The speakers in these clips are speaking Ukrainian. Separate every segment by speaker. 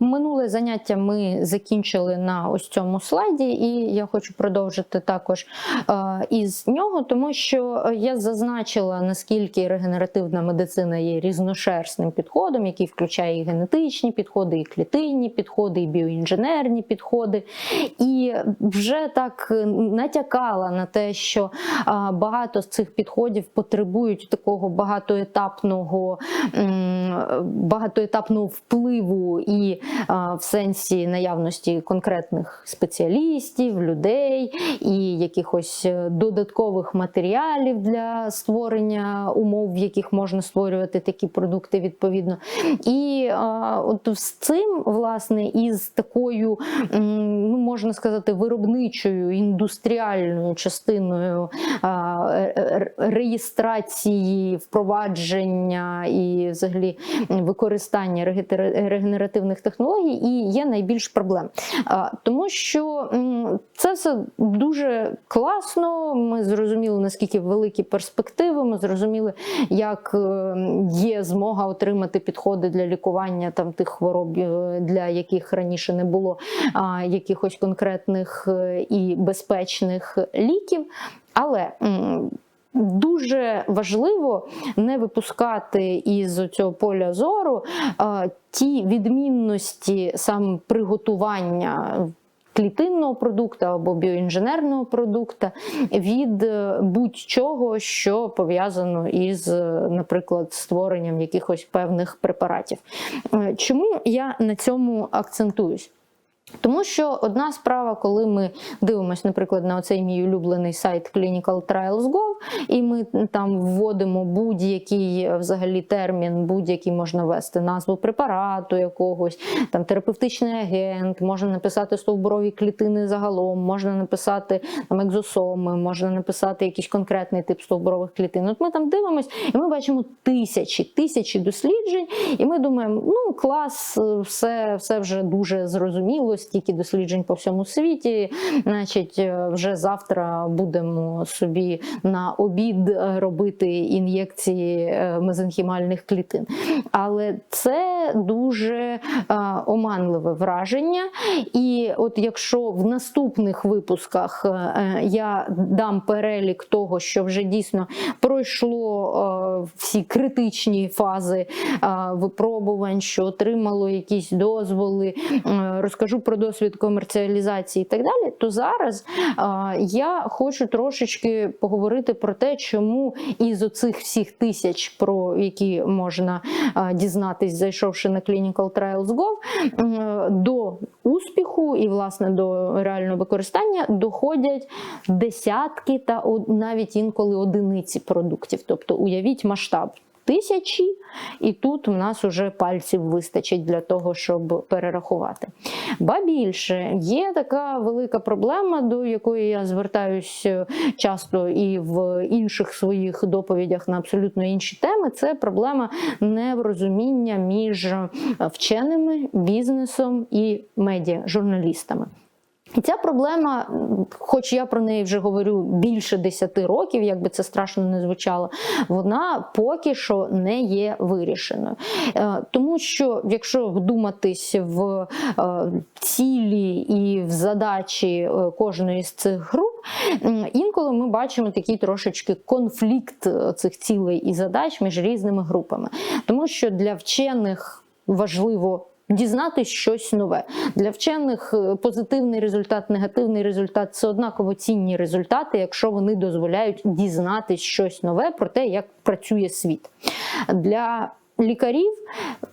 Speaker 1: Минуле заняття ми закінчили на ось цьому слайді, і я хочу продовжити також е, із нього, тому що я зазначила, наскільки регенеративна медицина є різношерстним підходом, який включає і генетичні підходи, і клітинні підходи, і біоінженерні підходи. І вже так натякала на те, що е, багато з цих підходів потребують такого багатоетапного, багатоетапного впливу і в сенсі наявності конкретних спеціалістів, людей і якихось е, додаткових матеріалів для створення умов, в яких можна створювати такі продукти відповідно. І от з цим, власне, із такою, ну можна сказати, виробничою індустріальною частиною реєстрації, впровадження і взагалі використання регенеративних технологій і є найбільш проблем. Тому що це все дуже класно. Ми зрозуміли, наскільки великі перспективи. Ми зрозуміли, як е, є змога отримати підходи для лікування там тих хвороб, е, для яких раніше не було якихось конкретних е, і безпечних ліків. Але Дуже важливо не випускати із цього поля зору а, ті відмінності саме приготування клітинного продукту або біоінженерного продукту від е, будь-чого, що пов'язано із, е, наприклад, створенням якихось певних препаратів. Е, Чому я на цьому акцентуюсь? Тому що одна справа, коли ми дивимося, наприклад, на оцей мій улюблений сайт clinicaltrials.gov, і ми там вводимо будь-який е, взагалі термін, будь-який можна ввести назву препарату якогось, там терапевтичний агент, можна написати стовбурові клітини загалом, можна написати там екзосоми, можна написати якийсь конкретний тип стовбурових клітин. От ми там дивимося, і ми бачимо тисячі, тисячі досліджень, і ми думаємо, ну клас, е, все, все вже дуже зрозуміло, стільки досліджень по всьому світі. Значить, е, вже завтра будемо собі на обід робити ін'єкції е, мезенхімальних клітин. Але це дуже е, оманливе враження. І от якщо в наступних випусках я дам перелік того, що вже дійсно пройшло всі критичні фази випробувань, що отримало якісь дозволи, розкажу про досвід комерціалізації і так далі, то зараз е, я хочу трошечки поговорити про те, чому із оцих всіх тисяч, про які можна е, дізнатись, зайшовши на clinicaltrials.gov, е, до успіху і власне до реального використання доходять десятки та навіть інколи одиниці продуктів. Тобто уявіть масштаб. Тисячі, і тут в нас уже пальців вистачить для того, щоб перерахувати. Ба більше є така велика проблема, до якої я звертаюсь е, часто і в інших своїх доповідях на абсолютно інші теми. Це проблема неврозуміння між е, вченими, бізнесом і медіа, журналістами. І ця проблема, хоч я про неї вже говорю більше 10 років, як би це страшно не звучало, вона поки що не є вирішеною. Е, Тому що, якщо вдуматись в е, цілі і в задачі е, кожної з цих груп, інколи ми бачимо такий трошечки конфлікт цих цілей і задач між різними групами. Тому що для вчених важливо. Дізнатись щось нове для вчених е, позитивний результат, негативний результат це однаково цінні результати, якщо вони дозволяють дізнатись щось нове про те, як працює світ. Для лікарів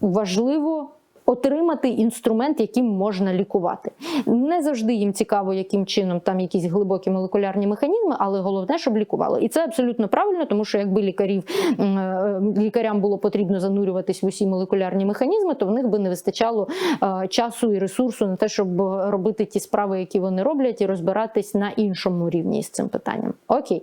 Speaker 1: важливо отримати інструмент, яким можна лікувати. Не завжди їм цікаво, яким чином там якісь глибокі молекулярні механізми, але головне, щоб лікувало. І це абсолютно правильно, тому що якби лікарів е, лікарям було потрібно занурюватись в усі молекулярні механізми, то в них би не вистачало е, часу і ресурсу на те, щоб робити ті справи, які вони роблять, і розбиратись на іншому рівні з цим питанням. Окей.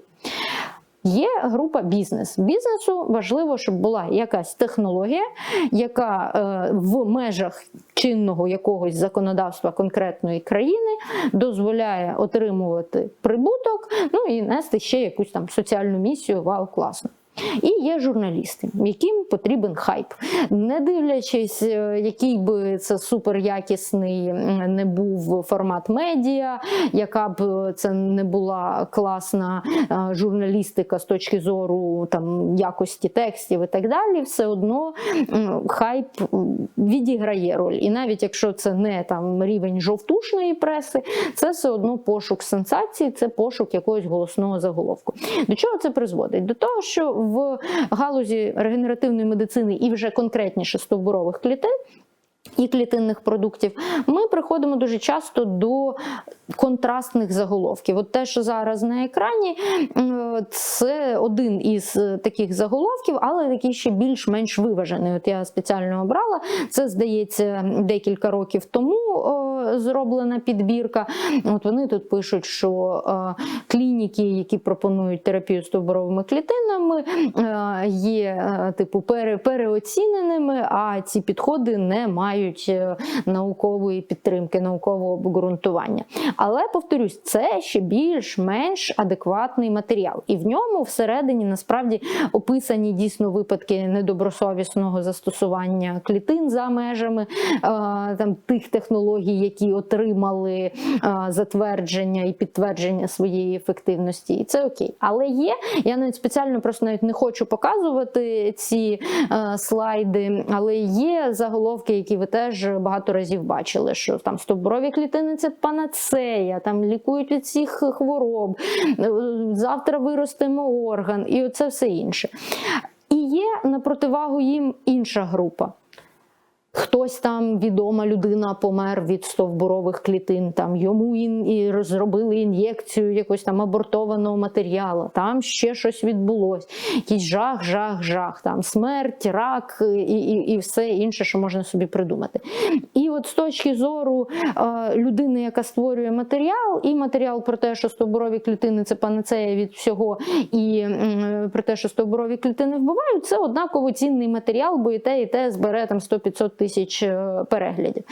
Speaker 1: Є група бізнес. Бізнесу важливо, щоб була якась технологія, яка е, в межах чинного якогось законодавства конкретної країни дозволяє отримувати прибуток, ну і нести ще якусь там соціальну місію. Вау, класно. І є журналісти, яким потрібен хайп, не дивлячись, е, який би це суперякісний не був формат медіа, яка б це не була класна е, журналістика з точки зору там якості текстів і так далі, все одно хайп відіграє роль. І навіть якщо це не там рівень жовтушної преси, це все одно пошук сенсації, це пошук якогось голосного заголовку. До чого це призводить? До того, що в галузі регенеративної медицини і вже конкретніше стовбурових клітин. І клітинних продуктів ми приходимо дуже часто до контрастних заголовків. От те, що зараз на екрані, це один із е, таких заголовків, але такий ще більш-менш виважений. От я спеціально обрала. Це здається декілька років тому зроблена підбірка. От вони тут пишуть, що е, клініки, які пропонують терапію стовбуровими клітинами, е, є е, типу пере, переоціненими, а ці підходи не мають наукової підтримки, наукового обґрунтування. Але повторюсь, це ще більш-менш адекватний матеріал, і в ньому всередині насправді описані дійсно випадки недобросовісного застосування клітин за межами там тих технологій, які отримали е, затвердження і підтвердження своєї ефективності, і це окей. Але є, я навіть спеціально просто навіть не хочу показувати ці е, слайди, але є заголовки, які ви теж багато разів бачили, що там стовбурові клітини це панацея, там лікують від всіх хвороб, е, завтра виростемо орган, і оце все інше. І є на противагу їм інша група. Хтось там відома людина помер від стовбурових клітин, там йому ін, і зробили ін'єкцію якогось там абортованого матеріалу, там ще щось відбулось, якийсь жах, жах, жах, там смерть, рак і, і, і все інше, що можна собі придумати. І от з точки зору е, людини, яка створює матеріал, і матеріал про те, що стовбурові клітини це панацея від всього, і м, про те, що стовбурові клітини вбивають, це однаково цінний матеріал, бо і те, і те збере там 100-500 тисяч е, переглядів.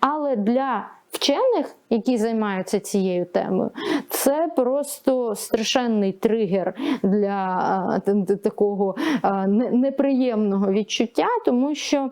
Speaker 1: Але для Вчених, які займаються цією темою, це просто страшенний тригер для е, такого е, неприємного відчуття, тому що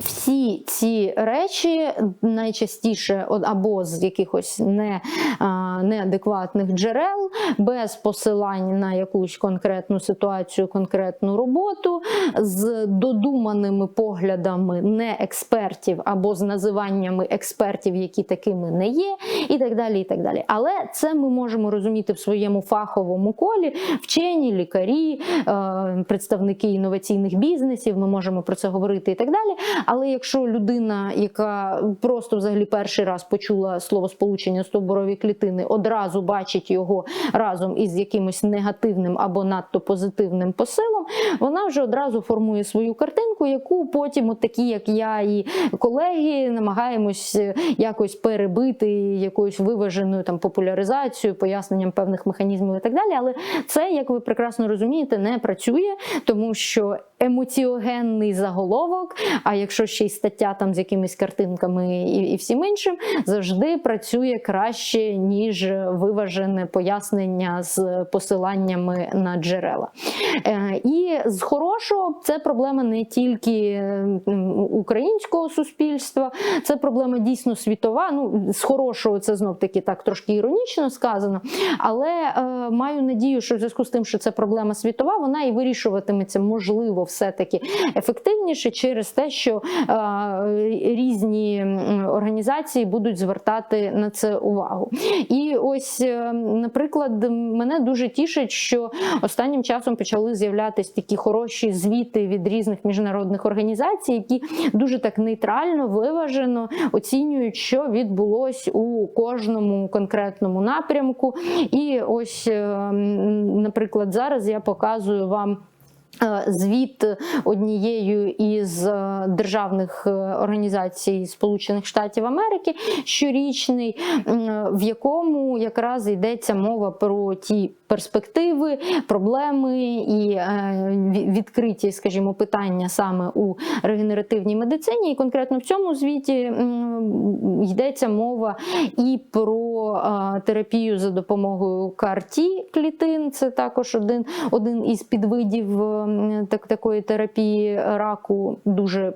Speaker 1: всі ці речі найчастіше або з якихось не, а, неадекватних джерел, без посилань на якусь конкретну ситуацію, конкретну роботу, з додуманими поглядами не експертів або з називаннями експертів, які такими не є, і так далі. і так далі. Але це ми можемо розуміти в своєму фаховому колі, вчені, лікарі, е, представники інноваційних бізнесів. Ми можемо про це говорити і так далі. Але якщо людина, яка просто взагалі перший раз почула слово сполучення стовбурові клітини, одразу бачить його разом із якимось негативним або надто позитивним посилом, вона вже одразу формує свою картинку, яку потім, от такі, як я і колеги, намагаємось е, якось перебити якоюсь виваженою там популяризацією, поясненням певних механізмів і так далі. Але це, як ви прекрасно розумієте, не працює, тому що емоціогенний заголовок. А якщо ще й стаття там з якимись картинками і, і всім іншим, завжди працює краще, ніж виважене пояснення з посиланнями на джерела. Е, І з хорошого це проблема не тільки українського суспільства, це проблема дійсно світова. Ну, з хорошого це знов таки так трошки іронічно сказано. Але е, маю надію, що в зв'язку з тим, що це проблема світова, вона і вирішуватиметься, можливо, все-таки ефективніше через те, що різні організації будуть звертати на це увагу. І ось, е, наприклад, мене дуже тішить, що останнім часом почали з'являтися такі хороші звіти від різних міжнародних організацій, які дуже так нейтрально, виважено оцінюють, що відбулось у кожному конкретному напрямку. І ось, е, наприклад, зараз я показую вам. Е, Звіт однією із е, державних е, організацій Сполучених Штатів Америки щорічний, в якому якраз йдеться мова про ті перспективи, проблеми і е, відкриті, скажімо, питання саме у регенеративній медицині. І конкретно в цьому звіті йдеться мова і про е, терапію за допомогою CAR-T клітин. Це також один, один із підвидів так, такої терапії раку, дуже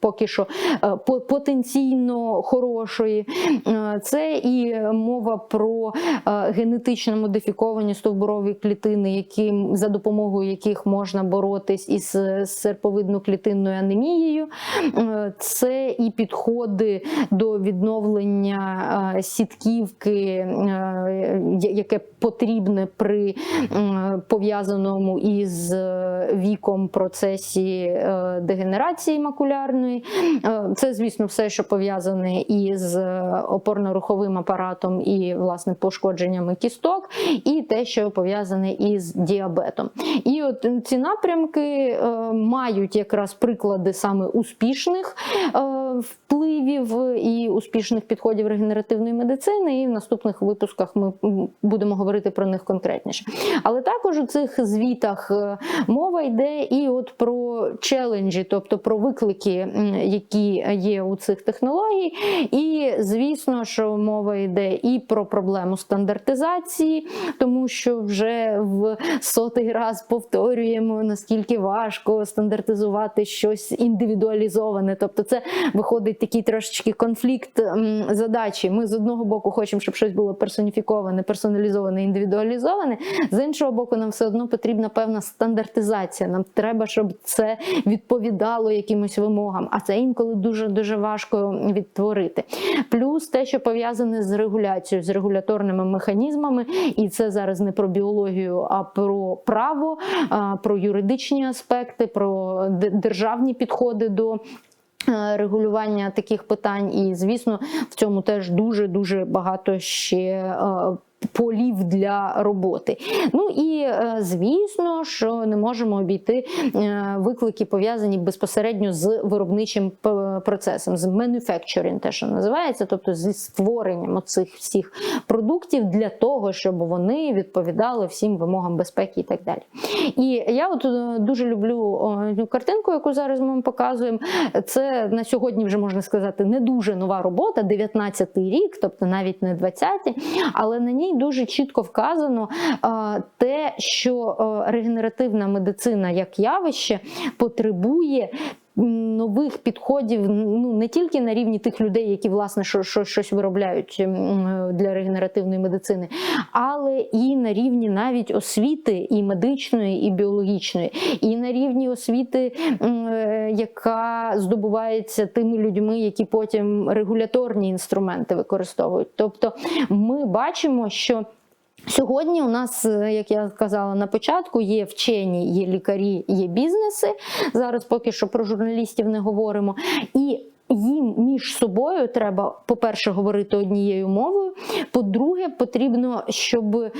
Speaker 1: поки що е, потенційно хорошої. Е, Це і мова про е, генетично модифіковані стовбурові клітини, які, за допомогою яких можна боротись із серповидно-клітинною анемією. Це і підходи до відновлення сітківки, яке потрібне при пов'язаному із віком процесі дегенерації макулярної. Е, Це, звісно, все, що пов'язане із е, опорно-руховим апаратом і власне пошкодженнями кісток, і те, що пов'язане із діабетом. І от ці напрямки е, мають якраз приклади саме успішних впливів і успішних підходів регенеративної медицини. І в наступних випусках ми будемо говорити про них конкретніше. Але також у цих звітах мова йде і от про челенджі, тобто про виклики, м, які є у цих технологій. І звісно, що мова йде і про проблему стандартизації, тому що вже в сотий раз повторюємо, наскільки важко стандартизувати щось індивідуалізоване. Тобто, це виходить такий трошечки конфлікт задачі. Ми з одного боку хочемо, щоб щось було персоніфіковане, персоналізоване, індивідуалізоване. З іншого боку, нам все одно потрібна певна стандартизація. Нам треба, щоб це відповідало якимось вимогам, а це інколи дуже дуже важко відтворити. Плюс те, що пов'язане з регуляцією, з регуляторними механізмами, і це зараз не про біологію, а про право, про юридичні аспекти, про державні підходи до. е, Регулювання таких питань, і звісно, в цьому теж дуже дуже багато ще е, полів для роботи. Ну і е, звісно, що не можемо обійти е, виклики, пов'язані безпосередньо з виробничим процесом, з manufacturing, те, що називається, тобто зі створенням оцих всіх продуктів для того, щоб вони відповідали всім вимогам безпеки і так далі. І я от е, дуже люблю цю картинку, яку зараз ми вам показуємо. Це на сьогодні вже можна сказати не дуже нова робота, 19-й рік, тобто навіть не 20-й, але на ній дуже чітко вказано те, що е, регенеративна медицина як явище потребує. Нових підходів ну не тільки на рівні тих людей, які власне що, що, щось виробляють для регенеративної медицини, але і на рівні навіть освіти і медичної, і біологічної, і на рівні освіти, е, яка здобувається тими людьми, які потім регуляторні інструменти використовують. Тобто ми бачимо, що Сьогодні у нас, е, як я казала на початку, є вчені, є лікарі, є бізнеси. Зараз поки що про журналістів не говоримо. І їм між собою треба, по-перше, говорити однією мовою. По-друге, потрібно, щоб е,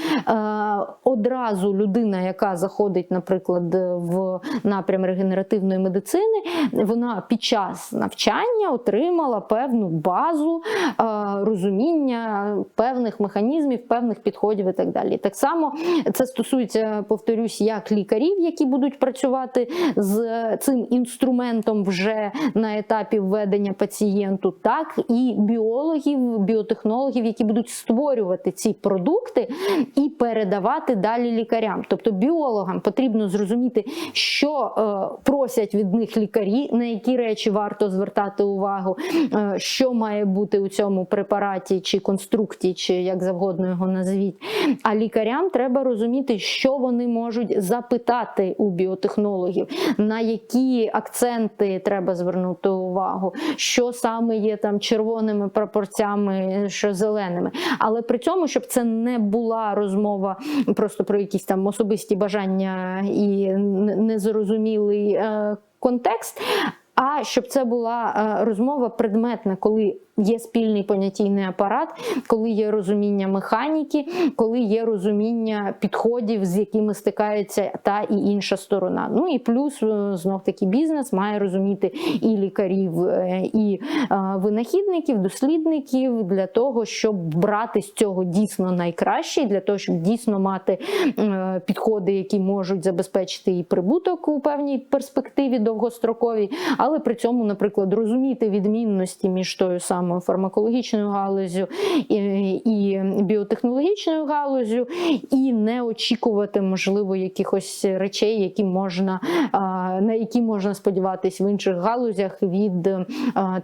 Speaker 1: одразу людина, яка заходить, наприклад, в напрям регенеративної медицини, вона під час навчання отримала певну базу е, розуміння певних механізмів, певних підходів і так далі. Так само це стосується, повторюсь, як лікарів, які будуть працювати з цим інструментом вже на етапі введення пацієнту, так і біологів, біотехнологів, які будуть створювати ці продукти і передавати далі лікарям. Тобто біологам потрібно зрозуміти, що е, просять від них лікарі, на які речі варто звертати увагу, е, що має бути у цьому препараті чи конструкті, чи як завгодно його назвіть. А лікарям треба розуміти, що вони можуть запитати у біотехнологів, на які акценти треба звернути увагу, що саме є там червоними прапорцями, що зеленими. Але при цьому, щоб це не була розмова просто про якісь там особисті бажання і незрозумілий е, контекст. а щоб це була е, розмова предметна, коли є спільний понятійний апарат, коли є розуміння механіки, коли є розуміння підходів, з якими стикається та і інша сторона. Ну і плюс е, знов таки бізнес має розуміти і лікарів, е, і е, винахідників, дослідників для того, щоб брати з цього дійсно найкраще, для того, щоб дійсно мати підходи, які можуть забезпечити і прибуток у певній перспективі довгостроковій, але при цьому, наприклад, розуміти відмінності між тою самою фармакологічною галузю і, і біотехнологічною галузю, і не очікувати, можливо, якихось речей, які можна на які можна сподіватись в інших галузях від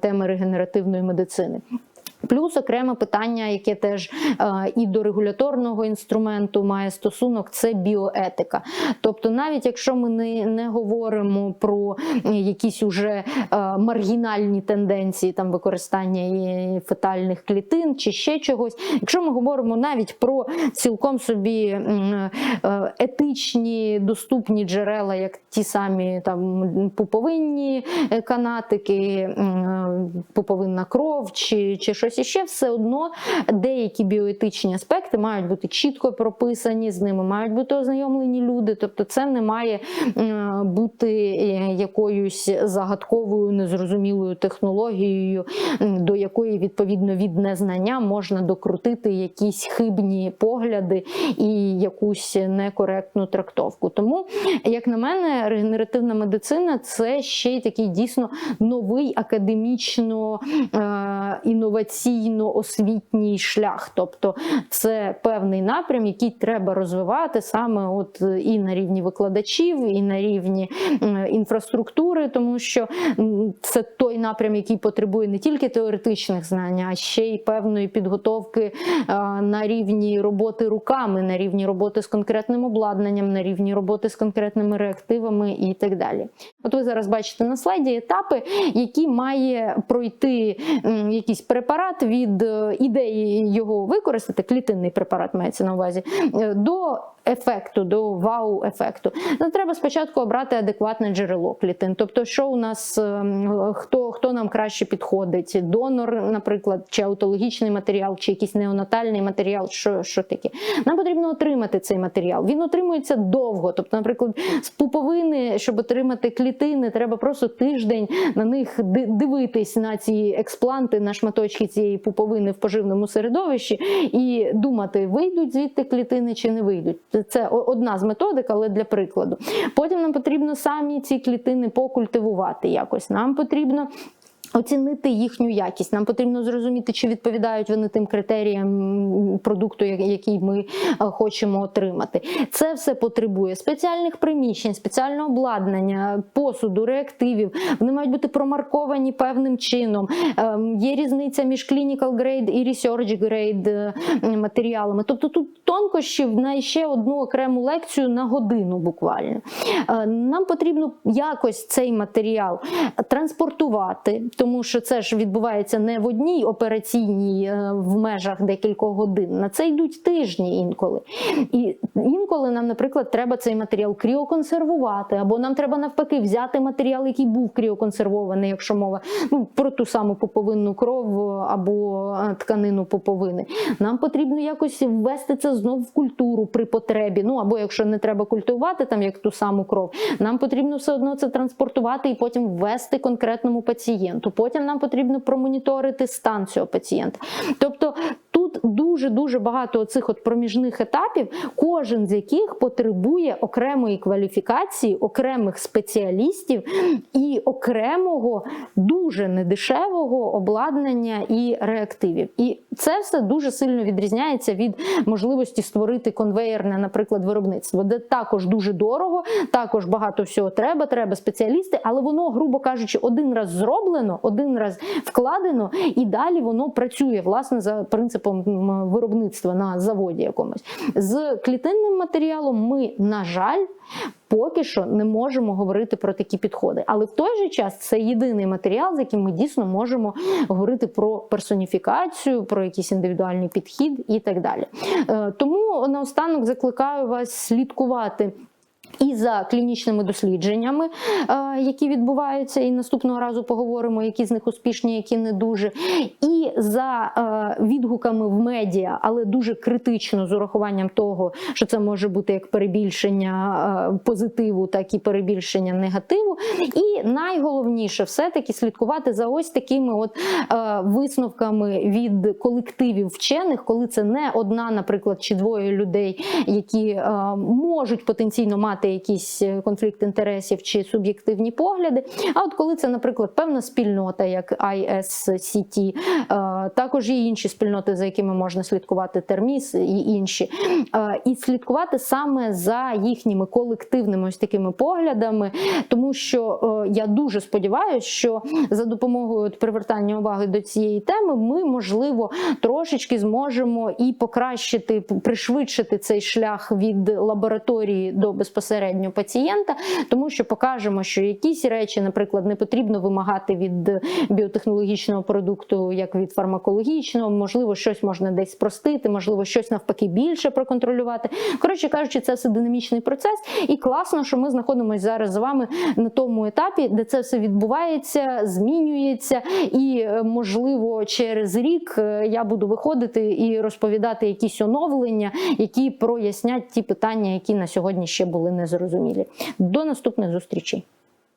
Speaker 1: теми регенеративної медицини. Плюс окреме питання, яке теж е, і до регуляторного інструменту має стосунок, це біоетика. Тобто, навіть якщо ми не, не говоримо про якісь уже е, маргінальні тенденції там використання фетальних клітин чи ще чогось, якщо ми говоримо навіть про цілком собі е, етичні доступні джерела, як ті самі там пуповинні канатики, пуповинна кров чи, чи щось іще, все одно деякі біоетичні аспекти мають бути чітко прописані, з ними мають бути ознайомлені люди. Тобто, це не має е, бути е, якоюсь загадковою, незрозумілою технологією, до якої відповідно від незнання можна докрутити якісь хибні погляди і якусь некоректну трактовку. Тому, як на мене, регенеративна медицина це ще й такий дійсно новий академічно е, інноваційно-освітній шлях. Тобто це певний напрям, який треба розвивати саме от і на рівні викладачів, і на рівні інфраструктури, тому що це той напрям, який потребує не тільки теоретичних знань, а ще й певної підготовки е, на рівні роботи руками, на рівні роботи з конкретним обладнанням, на рівні роботи з конкретними реактивами і так далі. От ви зараз бачите на слайді етапи, які має пройти якийсь препарат від е, ідеї його використати, клітинний препарат мається на увазі, е, до ефекту, до вау-ефекту. Ну, треба спочатку обрати адекватне джерело клітин. Тобто, що у нас ем, хто, хто нам краще підходить, донор, наприклад, чи аутологічний матеріал, чи якийсь неонатальний матеріал, що, що таке. Нам потрібно отримати цей матеріал. Він отримується довго. Тобто, наприклад, з пуповини, щоб отримати клітини, треба просто тиждень на них дивитись на ці експланти, на шматочки цієї пуповини в поживному середовищі і думати, вийдуть звідти клітини чи не вийдуть. Це- одна з методик, але для прикладу. Потім нам потрібно самі ці клітини покультивувати якось. Нам потрібно. Оцінити їхню якість. Нам потрібно зрозуміти, чи відповідають вони тим критеріям продукту, який ми е, хочемо отримати. Це все потребує спеціальних приміщень, спеціального обладнання, посуду, реактивів. Вони мають бути промарковані певним чином. Ем, Є різниця між clinical grade і research grade е, матеріалами. Тобто тут тонкощів на ще одну окрему лекцію на годину буквально. Е, Нам потрібно якось цей матеріал транспортувати, тому що це ж відбувається не в одній операційній е, в межах декількох годин. На це йдуть тижні інколи. І інколи нам, наприклад, треба цей матеріал кріоконсервувати, або нам треба навпаки взяти матеріал, який був кріоконсервований, якщо мова ну, про ту саму поповинну кров або е, тканину поповини. Нам потрібно якось ввести це знов в культуру при потребі. Ну або якщо не треба культивувати, там як ту саму кров, нам потрібно все одно це транспортувати і потім ввести конкретному пацієнту. Потім нам потрібно промоніторити стан цього пацієнта. Тобто тут дуже дуже багато цих от проміжних етапів, кожен з яких потребує окремої кваліфікації, окремих спеціалістів і окремого дуже недешевого обладнання і реактивів. І це все дуже сильно відрізняється від можливості створити конвейерне, наприклад, виробництво, де також дуже дорого, також багато всього треба, треба спеціалісти, але воно, грубо кажучи, один раз зроблено, один раз вкладено, і далі воно працює власне за принципом виробництва на заводі якомусь. З клітинним матеріалом ми, на жаль, Поки що не можемо говорити про такі підходи, але в той же час це єдиний матеріал, з яким ми дійсно можемо говорити про персоніфікацію, про якийсь індивідуальний підхід і так далі. Е, Тому наостанок закликаю вас слідкувати І за клінічними дослідженнями, е, які відбуваються, і наступного разу поговоримо, які з них успішні, які не дуже. І за е, відгуками в медіа, але дуже критично з урахуванням того, що це може бути як перебільшення е, позитиву, так і перебільшення негативу. І найголовніше все-таки слідкувати за ось такими от висновками від колективів вчених, коли це не одна, наприклад, чи двоє людей, які можуть потенційно мати якийсь е, конфлікт інтересів чи суб'єктивні погляди. А от коли це, наприклад, певна спільнота, як ISCT, е, також є інші спільноти, за якими можна слідкувати терміс і інші, Е, і слідкувати саме за їхніми колективними ось такими поглядами, тому що я дуже сподіваюся, що за допомогою привертання уваги до цієї теми ми можливо трошечки зможемо і покращити, пришвидшити цей шлях від лабораторії до безпосередньо пацієнта, тому що покажемо, що якісь речі, наприклад, не потрібно вимагати від біотехнологічного продукту, як від фармакологічного, можливо, щось можна десь спростити, можливо, щось навпаки більше проконтролювати. Коротше кажучи, це все динамічний процес, і класно, що ми знаходимося зараз з вами на тому етапі, де це все відбувається, змінюється, і е, можливо через рік е, я буду виходити і розповідати якісь оновлення, які прояснять ті питання, які на сьогодні ще були незрозумілі. До наступних зустрічей.